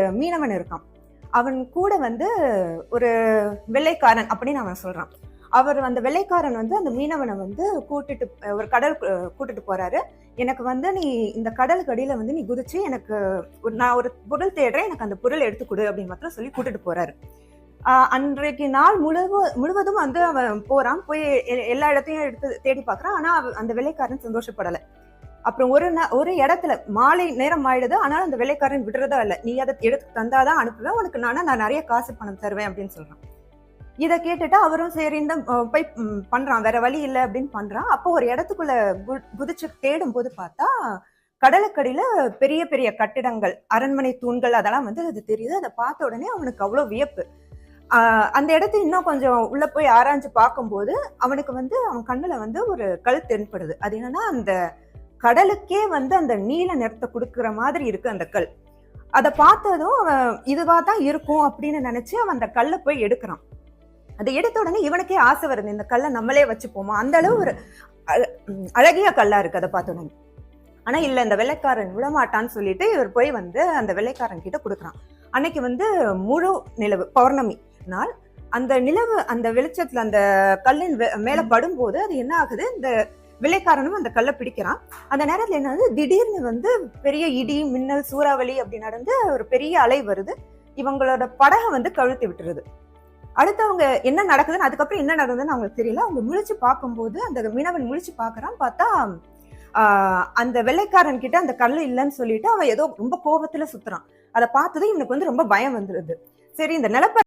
மீனவன் இருக்கான். அவன் கூட வந்து ஒரு வெள்ளைக்காரன் அப்படின்னு அவன் சொல்றான். அவர் அந்த வெள்ளைக்காரன் வந்து அந்த மீனவனை வந்து கூட்டிட்டு ஒரு கடல் கூட்டிட்டு போறாரு. எனக்கு வந்து நீ இந்த கடலுக்கு அடியில வந்து நீ குதிச்சு எனக்கு ஒரு நான் ஒரு பொருள் தேடுறேன் எனக்கு அந்த பொருள் எடுத்து கொடு அப்படின்னு மாத்திரம் சொல்லி கூட்டிட்டு போறாரு. அன்றைக்கு நாள் முழுவ முழுவதும் வந்து அவன் போறான். போய் எ- எல்லா இடத்தையும் எடுத்து தேடி பார்க்கறான். ஆனா அந்த வெள்ளைக்காரன் சந்தோஷப்படலை. அப்புறம் ஒரு ந ஒரு இடத்துல மாலை நேரம் ஆயிடுது. ஆனாலும் அந்த வெள்ளைக்காரன் விடுறதா இல்ல. நீ அதை எடுத்து தந்தாதான் அனுப்புவேன் உனக்கு நானா நான் நிறைய காசு பணம் தருவேன் அப்படின்னு சொல்றான். இதை கேட்டுட்டு அவரும் சரி இந்த போய் பண்றான். வேற வழி இல்லை அப்படின்னு பண்றான். அப்போ ஒரு இடத்துக்குள்ள கு- குதிச்சு தேடும் போது பார்த்தா கடலுக்கடியில பெரிய பெரிய கட்டிடங்கள் அரண்மனை தூண்கள் அதெல்லாம் வந்து அது தெரியுது. அதை பார்த்த உடனே அவனுக்கு அவ்வளவு வியப்பு. அந்த இடத்த இன்னும் கொஞ்சம் உள்ள போய் ஆராய்ஞ்சு பார்க்கும்போது அவனுக்கு வந்து அவன் கண்ணுல வந்து ஒரு கல் தென்படுது. அது என்னன்னா அந்த கடலுக்கே வந்து அந்த நீல நிறத்தை கொடுக்குற மாதிரி இருக்கு அந்த கல். அதை பார்த்ததும் அவன் இதுவாக தான் இருக்கும் அப்படின்னு நினச்சி அவன் அந்த கல்லை போய் எடுக்கிறான். அதை எடுத்த உடனே இவனுக்கே ஆசை வருது இந்த கல்லை நம்மளே வச்சுப்போமா? அந்த அளவு ஒரு அழ- அழகிய கல்லா இருக்கு அதை பார்த்த உடனே. ஆனா இல்ல இந்த வெள்ளைக்காரன் விடமாட்டான்னு சொல்லிட்டு இவர் போய் வந்து அந்த வெள்ளைக்காரன் கிட்ட கொடுக்குறான். அன்னைக்கு வந்து முழு நிலவு பௌர்ணமி நாள். அந்த நிலவு அந்த வெளிச்சத்துல அந்த கல்லின் வே- மேல படும்போது அது என்ன ஆகுது? இந்த வெள்ளைக்காரனும் அந்த கல்லை பிடிக்கிறான். அந்த நேரத்துல என்ன ஆகுது திடீர்னு வந்து பெரிய இடி மின்னல் சூறாவளி அப்படி நடந்து ஒரு பெரிய அலை வருது. இவங்களோட படகை வந்து கழுத்து விட்டுருது. அடுத்து அவங்க என்ன நடக்குதுன்னு அதுக்கப்புறம் என்ன நடக்குதுன்னு அவங்களுக்கு தெரியல. அவங்க முழிச்சு பார்க்கும்போது அந்த மீனவன் முழிச்சு பார்க்குறான். பார்த்தா ஆஹ் அந்த வெள்ளைக்காரன் கிட்ட அந்த கல்லு இல்லைன்னு சொல்லிட்டு அவன் ஏதோ ரொம்ப கோபத்துல சுத்துறான். அதை பார்த்ததும் இவனுக்கு வந்து ரொம்ப பயம் வந்துருது. சரி இந்த நிலப்ப